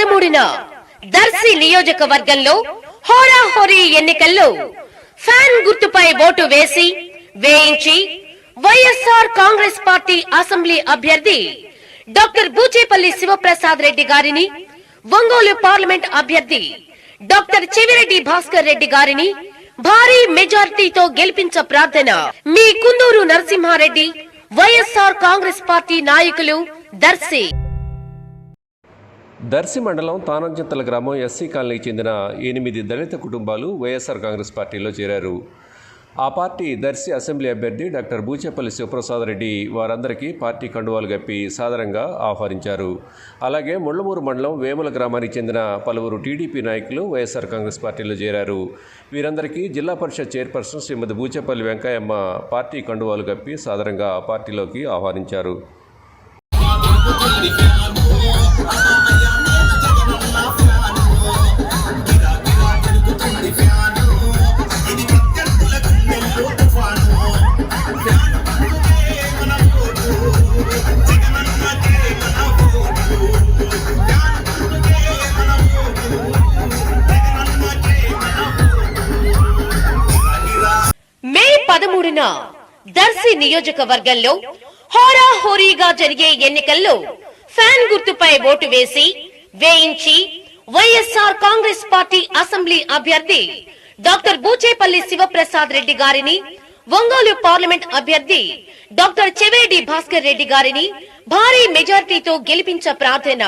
పదమూడున దర్శి నియోజకవర్గంలో హోరాహోరీ ఎన్నికల్లో ఫ్యాన్ గుర్తుపై ఓటు వేసి వేయించి వైఎస్ఆర్ కాంగ్రెస్ పార్టీ అసెంబ్లీ అభ్యర్థి డాక్టర్ బూచేపల్లి శివప్రసాద్ రెడ్డి గారిని ఒంగోలు పార్లమెంట్ అభ్యర్థి డాక్టర్ చెవిరెడ్డి భాస్కర్ రెడ్డి గారిని భారీ మెజార్టీతో గెలిపించ ప్రార్థన మీ కుందూరు నరసింహారెడ్డి వైఎస్ఆర్ కాంగ్రెస్ పార్టీ నాయకులు దర్శి. దర్శి మండలం తానంచెత్తల గ్రామం ఎస్సీ కాలనీకి చెందిన ఎనిమిది దళిత కుటుంబాలు వైఎస్ఆర్ కాంగ్రెస్ పార్టీలో చేరారు. ఆ పార్టీ దర్శి అసెంబ్లీ అభ్యర్థి డాక్టర్ బూచేపల్లి శివప్రసాద్ రెడ్డి వారందరికీ పార్టీ కండువాలు గప్పి సాదరంగా ఆహ్వానించారు. అలాగే ముళ్ళమూరు మండలం వేముల గ్రామానికి చెందిన పలువురు టీడీపీ నాయకులు వైఎస్ఆర్ కాంగ్రెస్ పార్టీలో చేరారు. వీరందరికీ జిల్లా పరిషత్ చైర్పర్సన్ శ్రీమతి బూచేపల్లి వెంకయ్యమ్మ పార్టీ కండువాలు గప్పి సాదరంగా పార్టీలోకి ఆహ్వానించారు. పదమూడున దర్శి నియోజకవర్గంలో హోరాహోరీగా జరిగే ఎన్నికల్లో ఫ్యాన్ గుర్తుపై ఓటు వేసి వేయించి వైఎస్ఆర్ కాంగ్రెస్ పార్టీ అసెంబ్లీ అభ్యర్థి డాక్టర్ బూచేపల్లి శివప్రసాద్ రెడ్డి గారిని ఒంగోలు పార్లమెంట్ అభ్యర్థి డాక్టర్ చెవేడి భాస్కర్ రెడ్డి గారిని భారీ మెజార్టీతో గెలిపించ ప్రార్థన.